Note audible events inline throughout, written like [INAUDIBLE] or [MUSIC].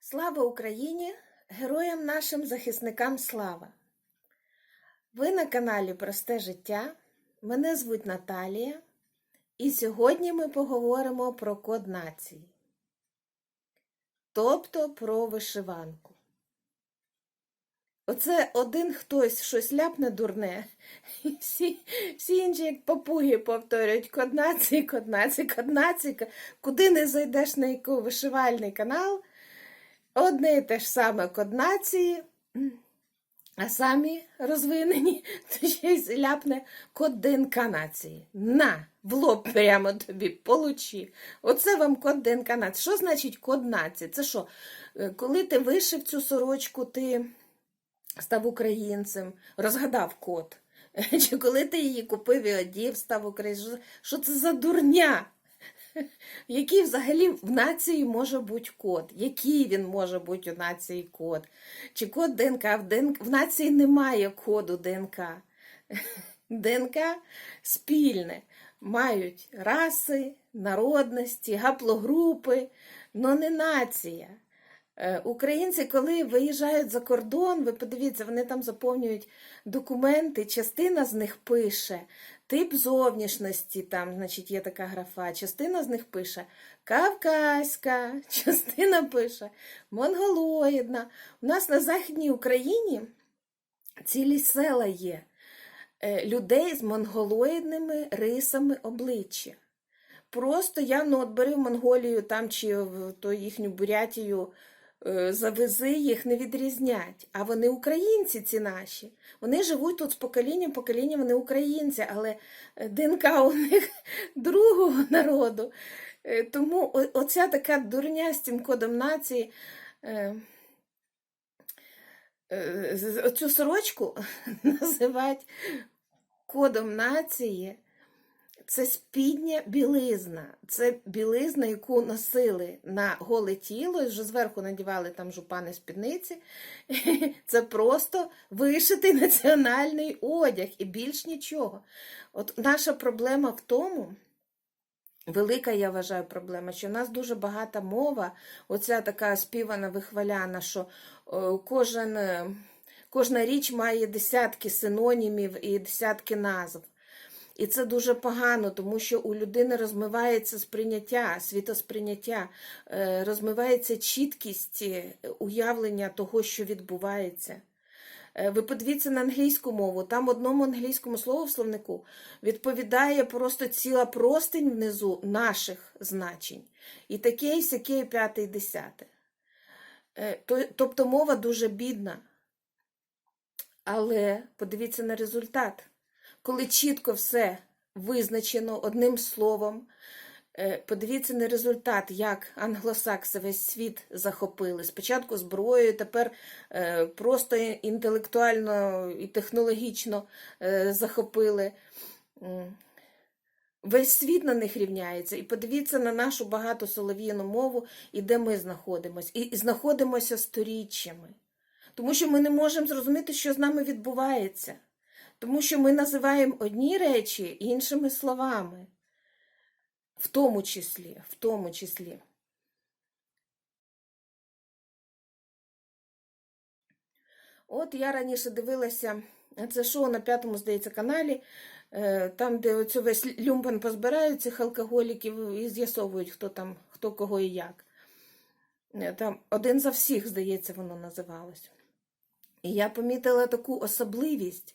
Слава Україні! Героям нашим захисникам слава! Ви на каналі Просте життя. Мене звуть Наталія, і сьогодні ми поговоримо про код нації, тобто про вишиванку. Оце один хтось щось ляпне дурне, і всі, всі інші, як папуги, повторюють код нації, код нації, код нації. Куди не зайдеш на який вишивальний канал, одне і те ж саме код нації, а самі розвинені, [LAUGHS] то ще й ляпне код ДНК нації. На, в лоб прямо тобі, получи. Оце вам код ДНК нації. Що значить код нації? Це що? Е, Коли ти вишив цю сорочку, ти став українцем, розгадав код. [LAUGHS] Чи коли ти її купив і одів, став українцем? Що це за дурня? [LAUGHS] Який взагалі в нації може бути код? Який він може бути у нації код? Чи код ДНК? В, ДНК... в нації немає коду ДНК. [LAUGHS] ДНК спільне. Мають раси, народності, гаплогрупи, але не нація. Е, Українці, коли виїжджають за кордон, ви подивіться, вони там заповнюють документи, частина з них пише тип зовнішності, там, значить, є така графа, частина з них пише кавказька, [LAUGHS] частина пише монголоїдна. У нас на Західній Україні цілі села є е, людей з монголоїдними рисами обличчя. Просто я ну, от бери в Монголію там чи в то їхню Бурятію, завези, їх не відрізнять. А вони українці, ці наші. Вони живуть тут з покоління покоління, вони українці, але е, ДНК у них [LAUGHS] другого народу. Е, Тому оця така дурня з цим кодом нації. е, е, Оцю сорочку [LAUGHS] називають кодом нації. Це спідня білизна. Це білизна, яку носили на голе тіло, і вже зверху надівали там жупани спідниці. [LAUGHS] Це просто вишитий національний одяг і більш нічого. От наша проблема в тому, велика, я вважаю, проблема, що в нас дуже багата мова, оця така співана, вихваляна, що е, кожен, е, кожна річ має десятки синонімів і десятки назв. І це дуже погано, тому що у людини розмивається сприйняття, світосприйняття, е, розмивається чіткість е, уявлення того, що відбувається. Е, Ви подивіться на англійську мову, там одному англійському слову словнику відповідає просто ціла простень внизу наших значень. І таке, і сяке, і п'яте, і десяте. Тобто мова дуже бідна. Але подивіться на результат коли чітко все визначено одним словом. Е, Подивіться на результат, як англосакси весь світ захопили. Спочатку зброєю, тепер е, просто інтелектуально і технологічно е, захопили. Весь світ на них рівняється. І подивіться на нашу багату солов'їну мову і де ми знаходимося. І знаходимося сторіччями. Тому що ми не можемо зрозуміти, що з нами відбувається. Тому що ми називаємо одні речі іншими словами. В тому числі, в тому числі. От я раніше дивилася це шоу на п'ятому, здається, каналі, е, там, де оцю весь люмпан позбирають цих алкоголіків і з'ясовують, хто там, хто кого і як. Е, Там один за всіх, здається, воно називалось. І я помітила таку особливість,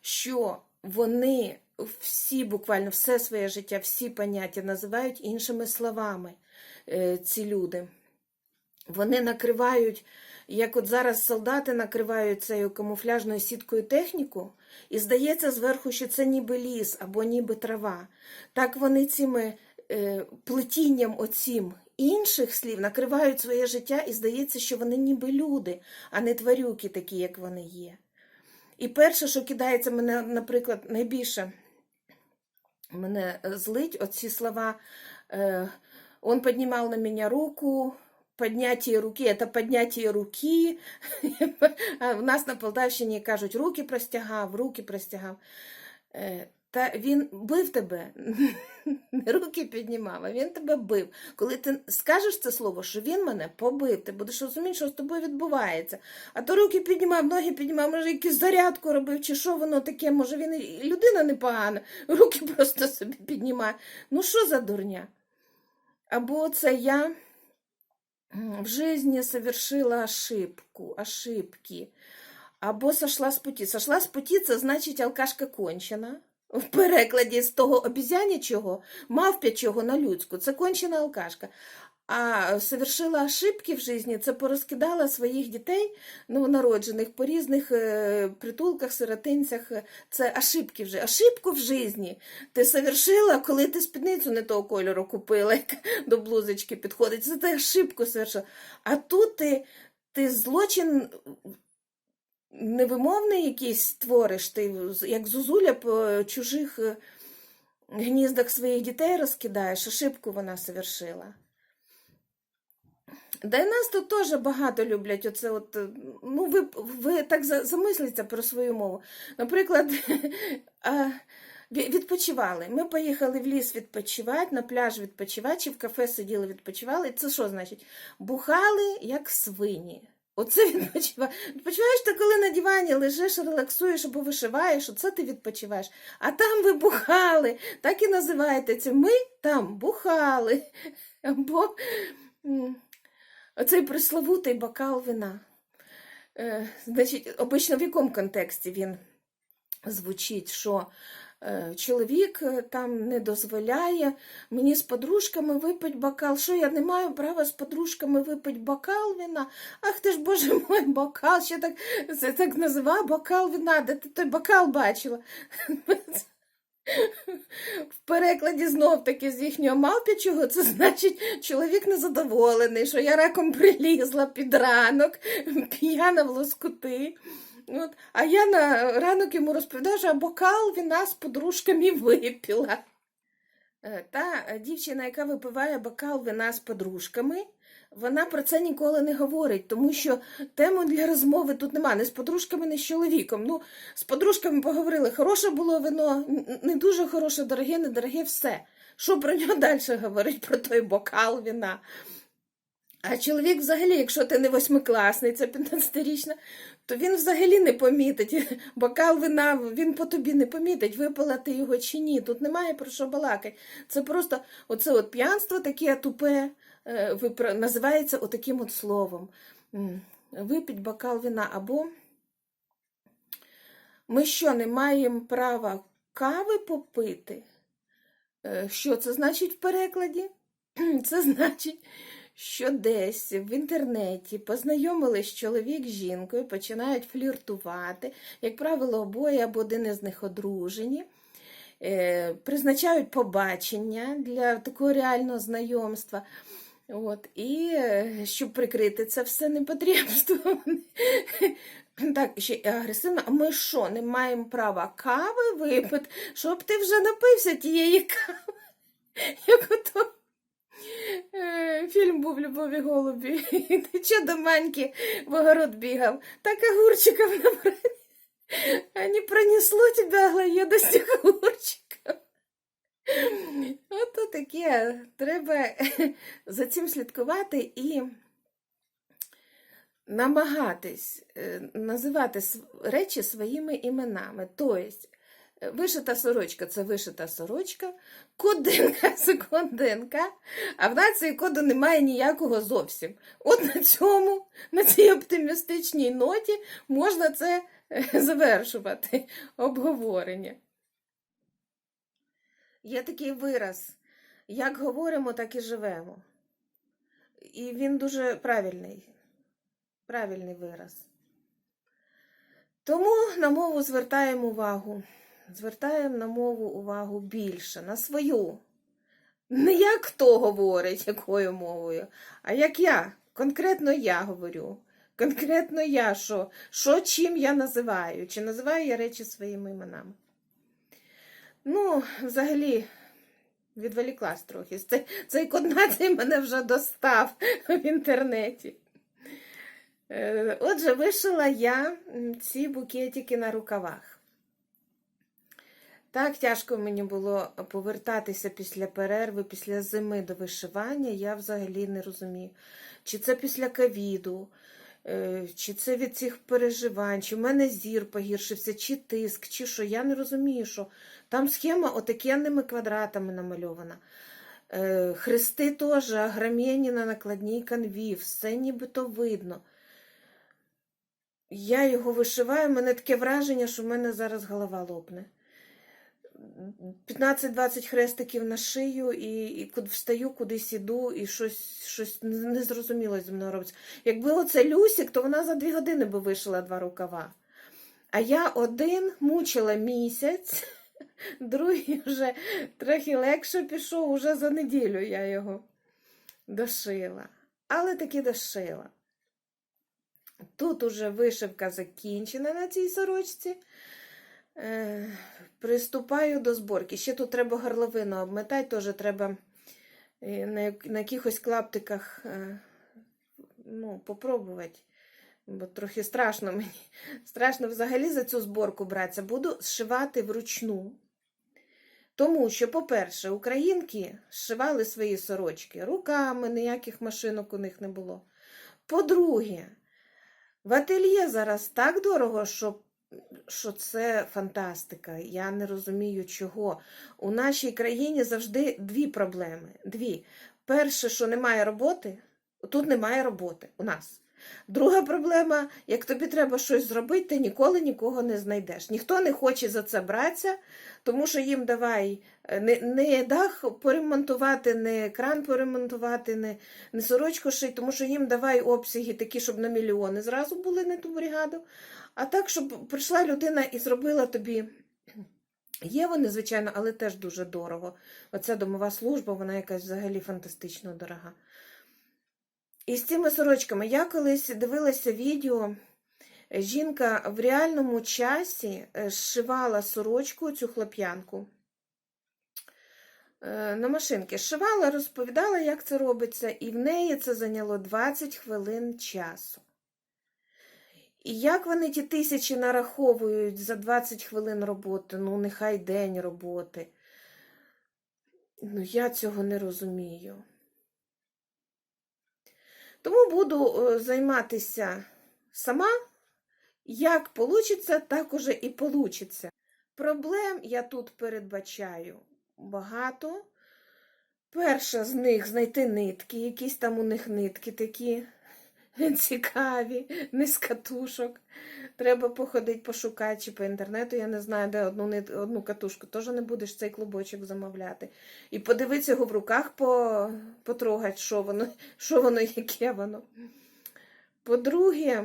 що вони всі, буквально все своє життя, всі поняття називають іншими словами е, ці люди. Вони накривають, як от зараз солдати накривають цією камуфляжною сіткою техніку, і здається зверху, що це ніби ліс або ніби трава. Так вони цими е, плетінням оцім інших слів накривають своє життя, і здається, що вони ніби люди, а не тварюки такі, як вони є. І перше, що кидається мене, наприклад, найбільше мене злить оці слова. Е, он піднімав на мене руку, подняття руки, це подняття руки. [LAUGHS] В нас на Полтавщині кажуть, руки простягав, руки простягав. Та він бив тебе, [LAUGHS] не руки піднімав, а він тебе бив. Коли ти скажеш це слово, що він мене побив, ти будеш розуміти, що з тобою відбувається. А то руки піднімав, ноги піднімав, може, якусь зарядку робив, чи що воно таке, може він людина непогана, [LAUGHS] руки просто собі піднімає. Ну що за дурня? Або це я в житті совершила ошибку, ошибки. Або сошла з путі. Сошла з путі це значить алкашка кончена. В перекладі з того обізянячого, мавпячого на людську, це кончена алкашка. А совершила ошибки в житті, це порозкидала своїх дітей новонароджених по різних е, притулках, сиротинцях. Це ошибки вже. Ошибку в житті ти совершила, коли ти спідницю не того кольору купила, яка до блузочки підходить. Це ти ошибку совершила. А тут ти, ти злочин невимовний якийсь твориш, ти як зузуля по чужих е, гніздах своїх дітей розкидаєш, ошибку вона совершила. Да і нас тут теж багато люблять оце от, е, ну ви, ви так за- замисліться про свою мову. Наприклад, [LAUGHS] відпочивали. Ми поїхали в ліс відпочивати, на пляж відпочивати, чи в кафе сиділи відпочивали. Це що значить? Бухали як свині. Оце відпочиваєш. Відпочиваєш ти, коли на дивані лежиш, релаксуєш або вишиваєш, оце ти відпочиваєш. А там ви бухали, так і називаєте це. Ми там бухали. Або оцей пресловутий бокал вина. Е, значить, обично в якому контексті він звучить, що чоловік е, там не дозволяє мені з подружками випити бокал. Що я не маю права з подружками випити бокал вина? Ах ти ж, боже [LAUGHS] мой, бокал, ще так, це так називає бокал вина, де ти той бокал бачила? В перекладі знов таки з їхнього мавпячого, це значить, чоловік незадоволений, що я раком прилізла під ранок, п'яна в лоскути. От. А я на ранок йому розповідаю, що бокал вина з подружками випила. Е, Та дівчина, яка випиває бокал вина з подружками, вона про це ніколи не говорить, тому що теми для розмови тут нема, не з подружками, не з чоловіком. Ну, з подружками поговорили, хороше було вино, не дуже хороше, дороге, недороге, все. Що про нього [LAUGHS] далі говорить, про той бокал вина? А чоловік взагалі, якщо ти не восьмикласниця, 15-річна, то він взагалі не помітить. [LAUGHS] Бокал вина, він по тобі не помітить, випила ти його чи ні. Тут немає про що балакати. Це просто оце от п'янство таке тупе, е, називається отаким от словом. Випіть бокал вина. Або ми що, не маємо права кави попити? Е, Що це значить в перекладі? [CLEARS THROAT] Це значить, що десь в інтернеті познайомились чоловік з жінкою, починають фліртувати, як правило, обоє або один із них одружені, е, призначають побачення для такого реального знайомства. От, і е, щоб прикрити це все непотребство, вони [LAUGHS] так, ще агресивно. А ми що, не маємо права кави випити, щоб ти вже напився тієї кави? [LAUGHS] Як ото фільм був Любові голубі. [LAUGHS] Що до маньки в огород бігав? Так огурчиков набрали. Не пронесло тебя глоєдості [LAUGHS] огурчиков. Ото таке. Треба [LAUGHS] за цим слідкувати і намагатись е, називати речі своїми іменами. Тобто, е, вишита сорочка це вишита сорочка, кодинка це кодинка, а в нації коду немає ніякого зовсім. От на цьому, на цій оптимістичній ноті можна це е, завершувати обговорення. Є такий вираз, як говоримо, так і живемо. І він дуже правильний. Правильний вираз. Тому на мову звертаємо увагу. Звертаємо на мову увагу більше, на свою. Не як хто говорить, якою мовою, а як я. Конкретно я говорю. Конкретно я що, що чим я називаю, чи називаю я речі своїми іменами. Ну, взагалі, відволіклась трохи. Цей, цей код [LAUGHS] мене вже достав в інтернеті. Е, Отже, вишила я ці букетики на рукавах. Так тяжко мені було повертатися після перерви, після зими до вишивання. Я взагалі не розумію. Чи це після ковіду, е, чи це від цих переживань, чи в мене зір погіршився, чи тиск, чи що. Я не розумію, що там схема отакенними квадратами намальована. Е, Хрести теж огромені на накладній канві, все нібито видно. Я його вишиваю, мене таке враження, що в мене зараз голова лопне. 15-20 хрестиків на шию, і, і встаю, кудись іду, і щось, щось незрозуміло зі мною робиться. Якби оце Люсік, то вона за дві години би вишила два рукава. А я один мучила місяць, [LAUGHS] другий вже трохи легше пішов, уже за неділю я його дошила. Але таки дошила. Тут уже вишивка закінчена на цій сорочці. Приступаю до зборки. Ще тут треба горловину обметати, теж треба е, на, на якихось клаптиках е, ну, попробувати. Бо трохи страшно [LAUGHS] мені. Страшно взагалі за цю зборку братися. Буду зшивати вручну. Тому що, по-перше, українки зшивали свої сорочки руками, ніяких машинок у них не було. По-друге, в ательє зараз так дорого, що, що це фантастика. Я не розумію, чого. У нашій країні завжди дві проблеми. Дві. Перше, що немає роботи, тут немає роботи у нас. Друга проблема, як тобі треба щось зробити, ти ніколи нікого не знайдеш. Ніхто не хоче за це братися, тому що їм давай е, не, не дах поремонтувати, не кран поремонтувати, не, не сорочку шить, тому що їм давай обсяги такі, щоб на мільйони зразу були на ту бригаду. А так, щоб прийшла людина і зробила тобі. [CLEARS THROAT] Є вони, звичайно, але теж дуже дорого. Оця домова служба, вона якась взагалі фантастично дорога. І з цими сорочками я колись дивилася відео. Жінка в реальному часі е, зшивала сорочку, цю хлоп'янку. Е, На машинки зшивала, розповідала, як це робиться, і в неї це зайняло 20 хвилин часу. І як вони ті тисячі нараховують за 20 хвилин роботи, ну нехай день роботи. Ну, я цього не розумію. Тому буду е, займатися сама. Як получиться, так уже і получиться. Проблем я тут передбачаю багато. Перша з них знайти нитки, якісь там у них нитки такі [LAUGHS] цікаві, не з. Треба походити, пошукати чи по інтернету, я не знаю, де одну, одну катушку, теж не будеш цей клубочок замовляти. І подивитися його в руках, по, потрогати, що воно, [LAUGHS] що воно, яке воно. По-друге,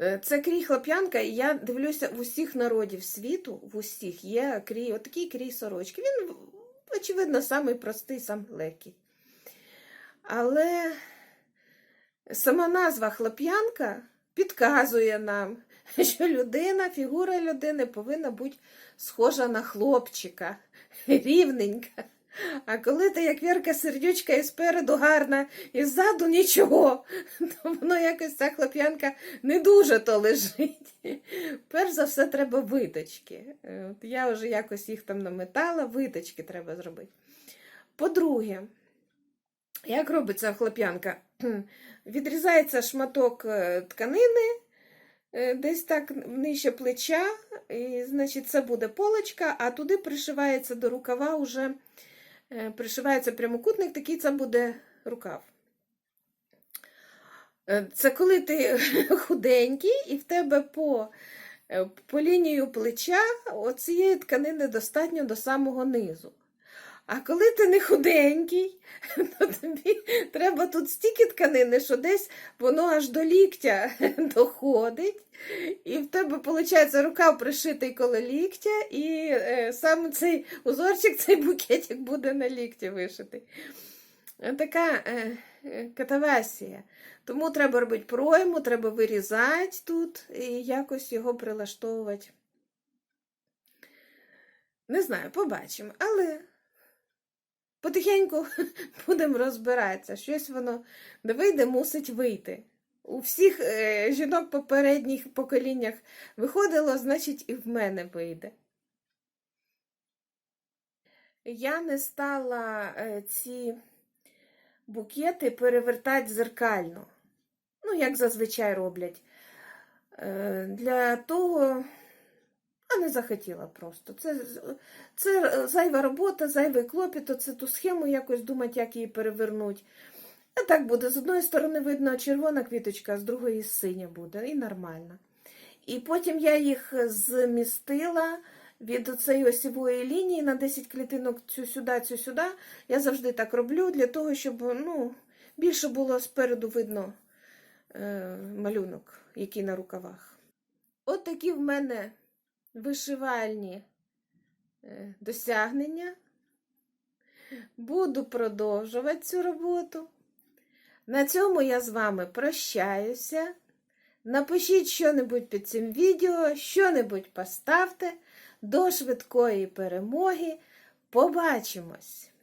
е, це крій хлоп'янка, і я дивлюся в усіх народів світу, в усіх є крій, отакий крій сорочки. Він, очевидно, самий простий, самий легкий. Але сама назва хлоп'янка підказує нам, [LAUGHS] що людина, фігура людини повинна бути схожа на хлопчика, [LAUGHS] рівненька. А коли ти як Вірка сердючка і спереду гарна, і ззаду нічого, [LAUGHS] то воно якось ця хлоп'янка не дуже то лежить. Перш за все, треба виточки. Е, От я вже якось їх там наметала, виточки треба зробити. По-друге, як робиться хлоп'янка? [CLEARS THROAT] Відрізається шматок е, тканини, е, десь так нижче плеча, і, значить, це буде полочка, а туди пришивається до рукава уже е, пришивається прямокутник, такий це буде рукав. Це коли ти [LAUGHS] худенький і в тебе по, по лінію плеча оцієї тканини достатньо до самого низу. А коли ти не худенький, [LAUGHS] то тобі треба тут стільки тканини, що десь воно аж до ліктя [LAUGHS] доходить. І в тебе, виходить, рукав пришитий коло ліктя, і е, саме цей узорчик, [LAUGHS] цей букетик буде на лікті вишитий. Така е, е, катавасія. Тому треба робити пройму, треба вирізати тут і якось його прилаштовувати. Не знаю, побачимо, але потихеньку [LAUGHS] будемо розбиратися. Щось воно не вийде, мусить вийти. у всіх е, жінок попередніх поколіннях виходило, значить, і в мене вийде. Я не стала е, ці букети перевертати зеркально. Ну, як зазвичай роблять. Е, Для того, не захотіла просто. Це, це зайва робота, зайвий клопіт, оце ту схему якось думати, як її перевернуть. А так буде. З одної сторони видно червона квіточка, а з другої синя буде, і нормально. І потім я їх змістила від цієї осівої лінії на 10 клітинок цю сюди, цю сюди. Я завжди так роблю для того, щоб ну, більше було спереду видно е, малюнок, який на рукавах. От такі в мене вишивальні е, досягнення. Буду продовжувати цю роботу. На цьому я з вами прощаюся. Напишіть що-небудь під цим відео, що-небудь поставте. До швидкої перемоги. Побачимось!